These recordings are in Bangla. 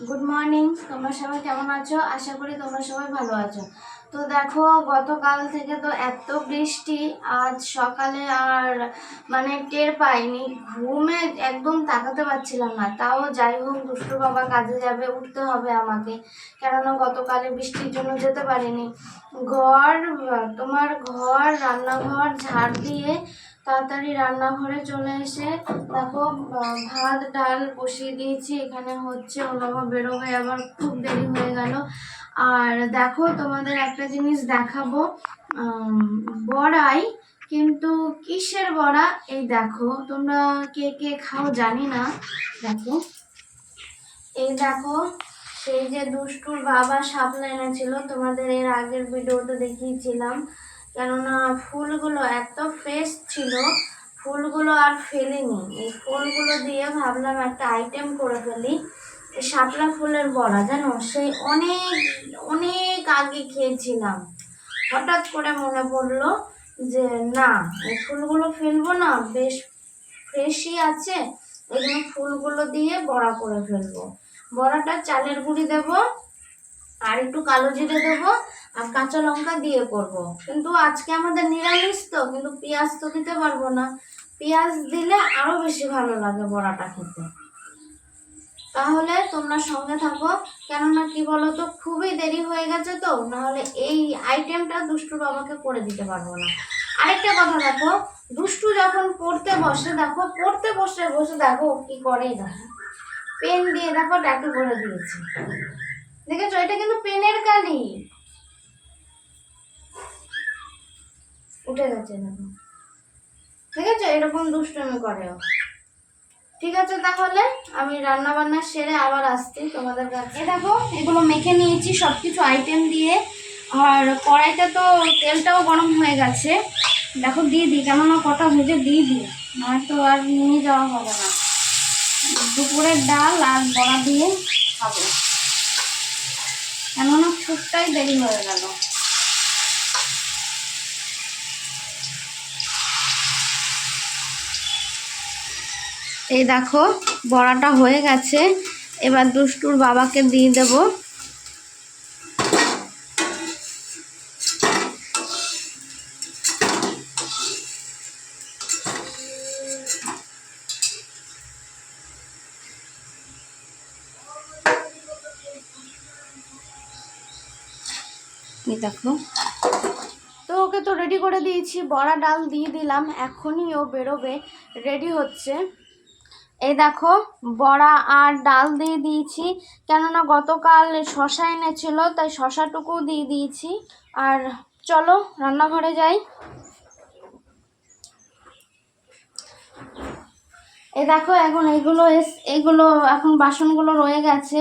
গুড মর্নিং তোমরা সবাই কেমন আছো? আশা করি তোমরা সবাই ভালো আছো। তো দেখো, গতকাল থেকে তো এত বৃষ্টি, আজ সকালে আর মানে টের পাইনি। ঘুমে একদম তাকাতে পারছিলাম না। তাও যাই হোক, দুষ্টু বাবা কাজে যাবে, উঠতে হবে আমাকে। কেননা গতকালে বৃষ্টির জন্য যেতে পারিনি। ঘর, তোমার ঘর, রান্নাঘর ঝাড় দিয়ে তাড়াতাড়ি রান্নাঘরে চলে এসে দেখো, ভাত, ডাল বসিয়ে দিয়েছি। এখানে হচ্ছে বাবা বেরোবে আবার খুব দেরি হয়ে গেল। আর দেখো তোমাদের একটা জিনিস দেখাবো। বড়াই কিন্তু কিসের বড়া? এই দেখো, তোমরা কে কে খাও জানি না। দেখো, এই দেখো, সেই যে দুষ্টুর বাবা শাপলা এনেছিল, তোমাদের এর আগের ভিডিওতে দেখিয়েছিলাম। কেননা ফুলগুলো এত ফ্রেশ ছিল, ফুলগুলো আর ফেলিনি। এই ফুলগুলো দিয়ে ভাবলাম একটা আইটেম করে ফেলি। শাপলা ফুলের বড়া, জানো? সেই অনেক অনেক আগে খেয়েছিলাম। হঠাৎ করে মনে পড়ল যে, না এই ফুলগুলো ফেলব না, বেশ ফ্রেশই আছে জন্য ফুলগুলো দিয়ে বড়া করে ফেলব। বড়াটা চালের গুঁড়ি দেবো, আর একটু কালো জিরে দেবো, আর কাঁচা লঙ্কা দিয়ে করব। কিন্তু আজকে আমাদের নিরামিষ তো, কিন্তু পেঁয়াজ তো দিতে পারব না। পেঁয়াজ দিলে আরও বেশি ভালো লাগে বড়াটা খেতে। তাহলে তোমরা সঙ্গে থাকো। কেননা কি বলতো, খুবই দেরি হয়ে গেছে তো, নাহলে এই আইটেমটা দুষ্টু বাবাকে করে দিতে পারব না। আরেকটা কথা দেখো, দুষ্টু যখন পড়তে বসে, দেখো, পড়তে বসে বসে দেখো কি করে দেখো পেন দিয়ে দেখো ট্যাটু করে দিয়েছে। দেখেছ? এটা কিন্তু পেনের কালি। উঠে গেছে দেখো। দেখেছ? এরকম দুষ্টুমি করে। ঠিক আছে তাহলে? আমি রান্না বান্না সেরে আবার আসছি তোমাদের কাছে। দেখো, এগুলো মেখে নিয়েছি সব কিছু আইটেম দিয়ে। আর কড়াইতে তো তেলটাও গরম হয়ে গেছে। দেখো, দিয়ে দিই, কেননা কটা ভেজে দিয়ে দিই, নয়তো আর নিয়ে যাওয়া হবে না। দুপুরের ডাল আর বড়া দিয়ে খাব। কেননা খুবটাই দেরি হয়ে গেল। এই দেখো, বড়াটা হয়ে গেছে। এবার দুষ্টুর বাবাকে দিয়ে দেব। দেখো। তো ওকে তো রেডি করে দিয়েছি, বড়া ডাল দিয়ে দিলাম, এখনই ও বেরোবে রেডি হচ্ছে। এই দেখো, বড়া আর ডাল দিয়ে দিয়েছি। কেননা গতকাল শশা এনেছিল, তাই শশাটুকু দিয়ে দিয়েছি। আর চলো, রান্নাঘরে যাই। এ দেখো, এখন এইগুলো এস এইগুলো এখন বাসনগুলো রয়ে গেছে।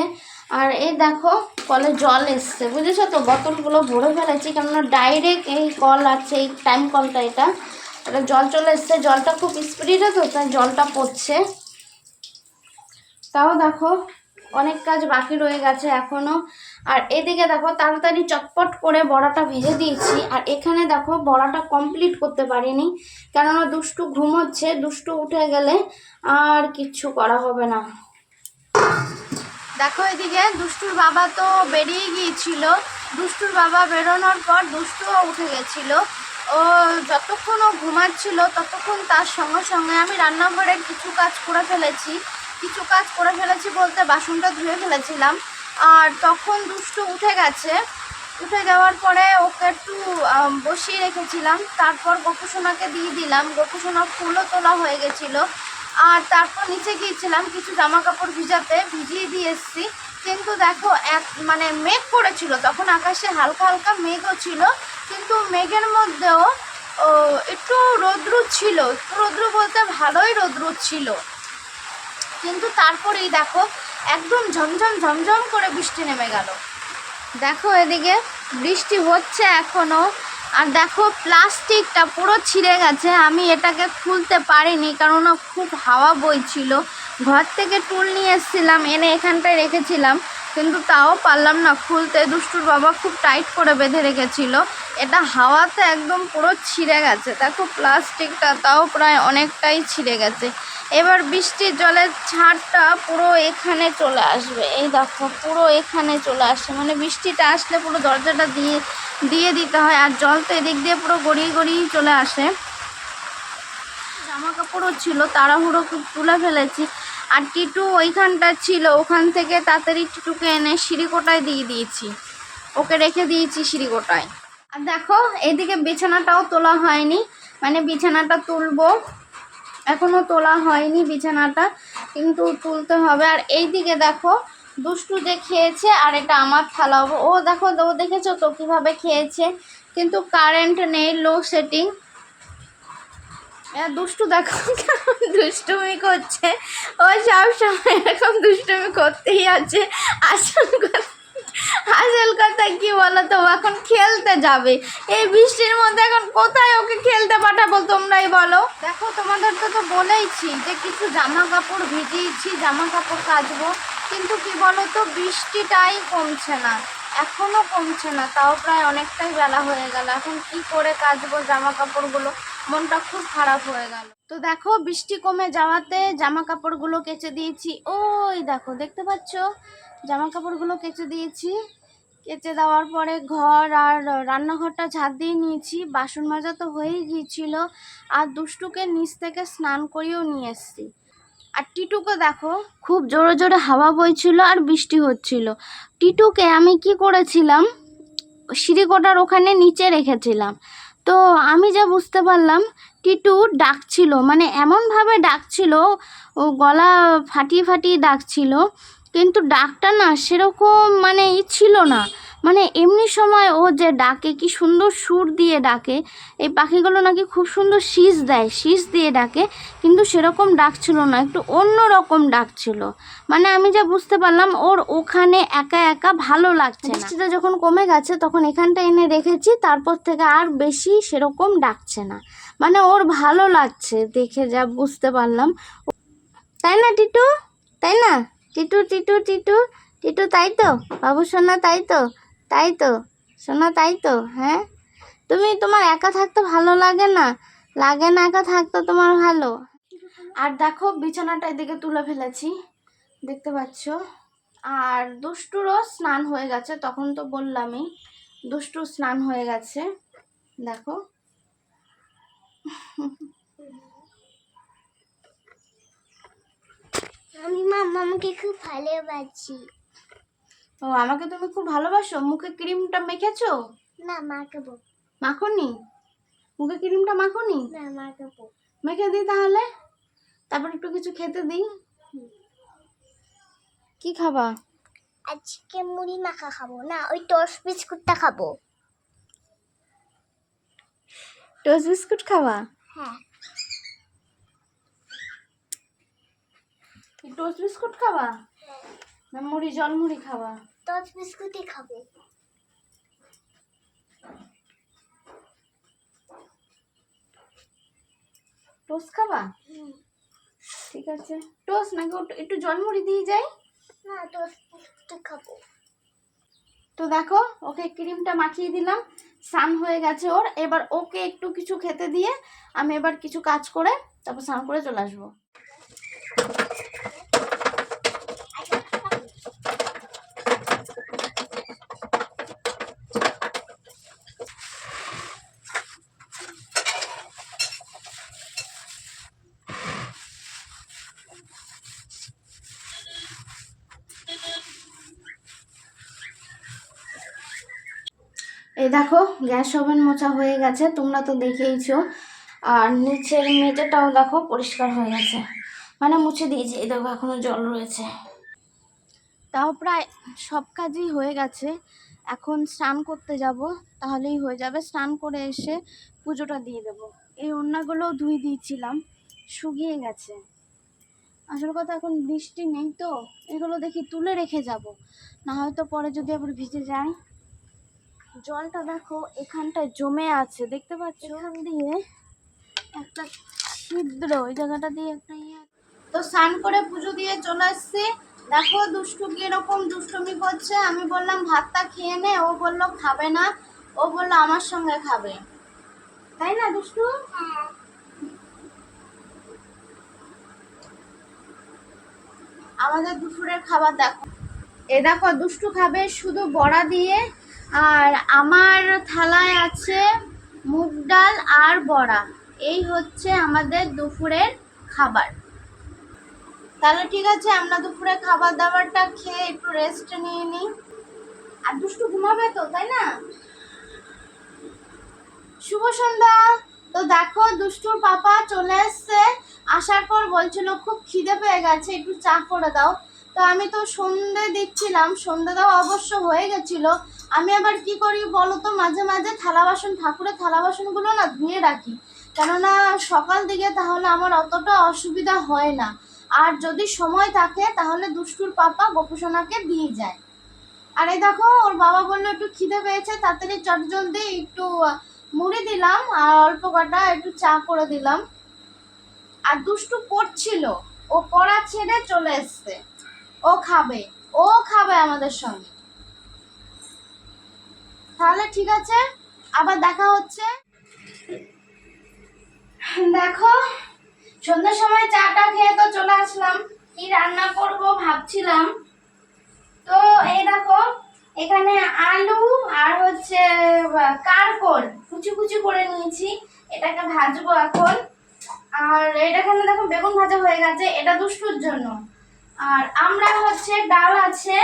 আর এই দেখো, কলে জল এসছে। বুঝেছ তো, বোতলগুলো ভরে ফেলেছি, কেননা ডাইরেক্ট এই কল আছে এই টাইম কলটা এটা। এটা জল চলে এসছে। জলটা খুব স্পিডে তো, তাই জলটা পড়ছে। তাও দেখো অনেক কাজ বাকি রয়ে গেছে এখনও। আর এদিকে দেখো তাড়াতাড়ি চটপট করে বড়াটা ভেজে দিয়েছি। আর এখানে দেখো বড়াটা কমপ্লিট করতে পারিনি। কেননা দুষ্টু ঘুমোচ্ছে, দুষ্টু উঠে গেলে আর কিচ্ছু করা হবে না। দেখো এদিকে দুষ্টুর বাবা তো বেরিয়ে গিয়েছিল। দুষ্টুর বাবা বেরোনোর পর দুষ্টুও উঠে গেছিল। ও যতক্ষণ ও ঘুমাচ্ছিল ততক্ষণ তার সঙ্গে সঙ্গে আমি রান্নাঘরের কিছু কাজ করে ফেলেছি। কিছু কাজ করে ফেলেছি বলতে বাসনটা ধুয়ে ফেলেছিলাম। আর তখন দুষ্টু উঠে গেছে। উঠে যাওয়ার পরে ওকে একটু বসিয়ে রেখেছিলাম। তারপর গোপুসোনাকে দিয়ে দিলাম। গোপুসোনা ফুলও তোলা হয়ে গেছিল। আর তারপর নিচে গিয়েছিলাম কিছু জামা কাপড় ভিজাতে, ভিজিয়ে দিয়ে এসেছি। কিন্তু দেখো, এক মানে মেঘ পড়েছিল তখন আকাশে হালকা হালকা মেঘও ছিল। কিন্তু মেঘের মধ্যেও একটু রৌদ্র ছিল। রৌদ্র বলতে ভালোই রৌদ্র ছিল। কিন্তু তারপরেই দেখো, একদম ঝমঝম ঝমঝম করে বৃষ্টি নেমে গেল। দেখো এদিকে, বৃষ্টি হচ্ছে এখনও আর দেখো, প্লাস্টিকটা পুরো ছিঁড়ে গেছে। আমি এটাকে খুলতে পারিনি কারণ খুব হাওয়া বইছিল। ঘর থেকে টুল নিয়ে এসেছিলাম, এনে এখানটায় রেখেছিলাম। কিন্তু তাও পারলাম না। খুলতে দুষ্টুর বাবা খুব টাইট করে বেঁধে রেখেছিল। এটা হাওয়াতে একদম পুরো ছিঁড়ে গেছে। দেখো প্লাস্টিকটা তাও প্রায় অনেকটাই ছিঁড়ে গেছে। এবার বৃষ্টির জলের ছাড়টা পুরো এখানে চলে আসবে। এই দেখো, পুরো এখানে চলে আসছে। মানে বৃষ্টিটা আসলে পুরো দরজাটা দিয়ে দিয়ে দিতে হয়। আর জল তো এদিক দিয়ে পুরো গড়িয়ে গড়িয়ে চলে আসে। জামা কাপড়ও ছিল, তাড়াহুড়ো খুব তুলে ফেলেছি। আর টিটু ওইখানটা ছিল, ওখান থেকে তাড়াতাড়ি টিটুকে এনে সিঁড়িকোটায় দিয়ে দিয়েছি। ওকে রেখে দিয়েছি সিঁড়িকোটায়। আর দেখো এইদিকে বিছানাটাও তোলা হয়নি। মানে বিছানাটা তুলবো। এখনও তোলা হয়নি বিছানাটা, কিন্তু তুলতে হবে। আর এই দিকে দেখো, দুষ্টু যে খেয়েছে আর এটা আমার থালা। হবে ও দেখো, ও দেখেছ তো কীভাবে খেয়েছে? কিন্তু কারেন্ট নেই লো সেটিং দুষ্টু দেখো কেমন দুষ্টুমি করছে। ও সব সময় এরকম দুষ্টুমি করতেই আছে। আসল কথা আসল কথা কি বলো তো এখন খেলতে যাবে। এই বৃষ্টির মধ্যে এখন কোথায় ওকে খেলতে পাঠাবো তোমরাই বলো? দেখো, তোমাদের তো তো বলেইছি যে কিছু জামা কাপড় ভিজিয়েছি জামা কাপড় কাচবো। কিন্তু কি বলো তো বৃষ্টিটাই কমছে না। এখনও কমছে না, তাও প্রায় অনেকটাই বেলা হয়ে গেল। এখন কি করে কাচবো জামা কাপড়গুলো মনটা খুব খারাপ হয়ে গেল। তো দেখো, বৃষ্টি কমে যাওয়াতে জামা কাপড়গুলো কেচে দিয়েছি। ওই দেখো, দেখতে পাচ্ছ? জামা কাপড়গুলো কেচে দিয়েছি। কেচে দেওয়ার পরে ঘর আর রান্নাঘরটা ঝাড় দিয়ে নিয়েছি। বাসন মাজা তো হয়েই গিয়েছিল। আর দুষ্টুকে নিচ থেকে স্নান করিয়েও নিয়ে এসেছি। আর টিটুকে দেখো, খুব জোরে জোরে হাওয়া বইছিল আর বৃষ্টি হচ্ছিল। টিটুকে আমি কি করেছিলাম? সিঁড়িকোটার ওখানে নিচে রেখেছিলাম। তো আমি যা বুঝতে পারলাম, টিটু ডাকছিল মানে এমনভাবে ডাকছিল, ও গলা ফাটিয়ে ফাটিয়ে ডাকছিল, কিন্তু ডাকটা না সেরকম মানে ছিল না। মানে এমনি সময় ও যে ডাকে, কি সুন্দর সুর দিয়ে ডাকে। এই পাখিগুলো নাকি খুব সুন্দর শীষ দেয় শীষ দিয়ে ডাকে, কিন্তু সেরকম ডাকছিল না, একটু অন্য রকম ডাকছিল। মানে আমি যা বুঝতে পারলাম, ওর ওখানে একা একা ভালো লাগছে। বৃষ্টিটা যখন কমে গেছে, তখন এখানটা এনে রেখেছি, তারপর থেকে আর বেশি সেরকম ডাকছে না। মানে ওর ভালো লাগছে দেখে যা বুঝতে পারলাম। তাই না, টিটু? তাই না? টিটু টিটু টিটু? টিটু, তাই তো? বাবু সোনা তাই তো? তাই তো? সোনা তাই তো হ্যাঁ? তুমি তোমার একা থাকতে ভালো লাগে না? লাগে না একা থাকতে তোমার ভালো? আর দেখো বিছানাটা এদিকে তুলে ফেলেছি দেখতে পাচ্ছ? আর দুষ্টুরও স্নান হয়ে গেছে তখন তো বললামই দুষ্টু স্নান হয়ে গেছে দেখো। আমি মা মামাকে খুব ভালোবাসি। ও আমাকে তুমি খুব ভালোবাসো। মুখে ক্রিমটা মেখেছো? না মাখাবো। মাখনি? মুখে ক্রিমটা মাখনি? না মাখাবো। মেখে দিই তাহলে? তারপর একটু কিছু খেতে দিই। কি খাবা? আজকে মুড়ি মাখা খাব। না ওই টস বিস্কুটটা খাব। টোস্ট বিস্কুট খাবা? হ্যাঁ। টোস্ট বিস্কুট খাবা? না মুড়ি জল মুড়ি খাবা? টস বিস্কুটই খাব। টোস্ট খাবা? ঠিক আছে। টোস্ট নাকি একটু জল মুড়ি দিয়ে যাই? না টস বিস্কুটই খাব। তো দেখো ওকে ক্রিমটা মাখিয়ে দিলাম। স্নান হয়ে গেছে ওর। এবার ওকে একটু কিছু খেতে দিয়ে আমি এবার কিছু কাজ করে তারপর স্নান করে চলে আসব। দেখো, গ্যাস ওভেন মোছা হয়ে গেছে, তোমরা তো দেখেইছো। আর নিচের মেঝেটাও দেখো পরিষ্কার হয়ে গেছে। মানে মুছে দিয়েছি, এই দেখো এখনও জল রয়েছে। তাও প্রায় সব কাজই হয়ে গেছে। এখন স্নান করতে যাব, তাহলেই হয়ে যাবে। স্নান করে এসে পুজোটা দিয়ে দেব। এই ওড়নাগুলোও ধুই দিয়েছিলাম, শুকিয়ে গেছে। আসল কথা এখন বৃষ্টি নেই তো, এগুলো দেখি তুলে রেখে যাব। না হয়তো পরে যদি আবার ভিজে যায়। জলটা দেখো এখানটায় জমে আছে দেখতে পাচ্ছ? এখান দিয়ে একটা ছিদ্র ওই জায়গাটা দিয়ে একটা ইয়ে তো স্নান করে পুজো দিয়ে চলে আসছি। দেখো দুষ্টু কীরকম দুষ্টুমি করছে। আমি বললাম ভাতটা খেয়ে নে। ও বলল খাবে না। ও বলল আমার সঙ্গে খাবে। তাই না দুষ্টু? আমাদের দুপুরের খাবার দেখো। এ দেখো দুষ্টু খাবে শুধু বড়া দিয়ে আর আমার থালায় আছে মুগ ডাল আর বড়া। এই হচ্ছে আমাদের দুপুরের খাবার। তাহলে ঠিক আছে, আমরা দুপুরে খাবার দাবারটা খেয়ে একটু রেস্ট নিয়ে নিই। আর দুষ্টু ঘুমাবে তো, তাই না? শুভ সন্ধ্যা। তো দেখো, দুষ্টুর পাপা চলে এসছে। আসার পর বলছিল, খুব খিদে পেয়ে গেছে, একটু চা করে দাও। তো আমি তো সন্ধে দিচ্ছিলাম সন্ধে দেওয়া অবশ্য হয়ে গেছিল। আমি আবার কি করি বলো তো মাঝে মাঝে থালা বাসন, ঠাকুরের থালা বাসনগুলো না ধুয়ে রাখি। কেননা সকাল দিকে তাহলে আমার অতটা অসুবিধা হয় না। আর যদি সময় থাকে, তাহলে দুষ্টুর পাপা গোপুসোনাকে দিয়ে যায়। আর এই দেখো, ওর বাবা বলল, একটু খিদে পেয়েছে, তাড়াতাড়ি চটজলদি একটু মুড়ি দিলাম, আর অল্প কটা একটু চা করে দিলাম। আর দুষ্টু পড়ছিল। ও পড়া ছেড়ে চলে এসছে। ও খাবে ও খাবে আমাদের সঙ্গে। তাহলে ঠিক আছে, আবার দেখা হচ্ছে। দেখো, সন্ধ্যার সময় চাটা খেয়ে তো চলে আসলাম, কি রান্না করব ভাবছিলাম। তো এই দেখো, এখানে আলু আর হচ্ছে, কারকল, কুচি কুচি করে নিয়েছি, এটাকে ভাজবো এখন। আর এটাখানে দেখো, বেগুন ভাজা হয়ে গেছে, এটা দুষ্টুর জন্য। আর আমরা হচ্ছে ডাল আছে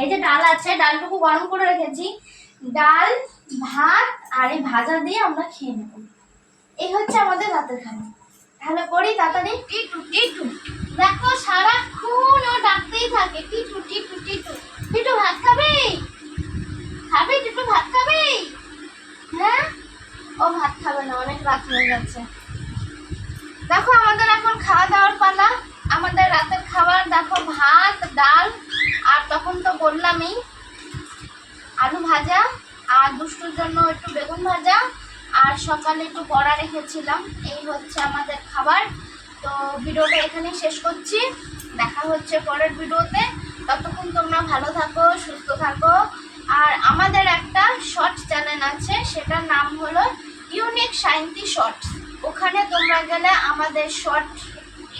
এই যে ডাল আছে ডালটুকু গরম করে রেখেছি। ডাল ভাত আর এই ভাজা দিয়ে আমরা খেয়ে নেব। এই হচ্ছে আমাদের রাতের খানা তাহলে করি তাড়াতাড়ি। টিটু টিটু। দেখো সারাক্ষণ ও ডাকতেই থাকে টিটু টিটু টিটু। টিটু ভাত খাবে? খাবে? টিটু ভাত খাবে? হ্যাঁ? ও ভাত খাবে না অনেক রাত হয়ে যাচ্ছে দেখো আমাদের এখন খাওয়া দাওয়ার পালা। আমাদের রাতের খাবার, দেখো ভাত, ডাল, আর তখন তো বললামই আলু ভাজা আর দুষ্টুর জন্য একটু বেগুন ভাজা আর সকালে একটু বড়া রেখেছিলাম। এই হচ্ছে আমাদের খাবার। তো ভিডিওটা এখানেই শেষ করছি। দেখা হচ্ছে পরের ভিডিওতে। ততক্ষণ তোমরা ভালো থাকো, সুস্থ থাকো। আর আমাদের একটা শর্ট চ্যানেল আছে, সেটার নাম হলো ইউনিক সাইন্তি শর্ট ওখানে তোমরা গেলে আমাদের শর্ট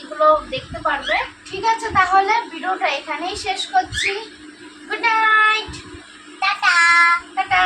এগুলো দেখতে পারবে। ঠিক আছে তাহলে ভিডিওটা এখানেই শেষ করছি। Good night tata! টাটা!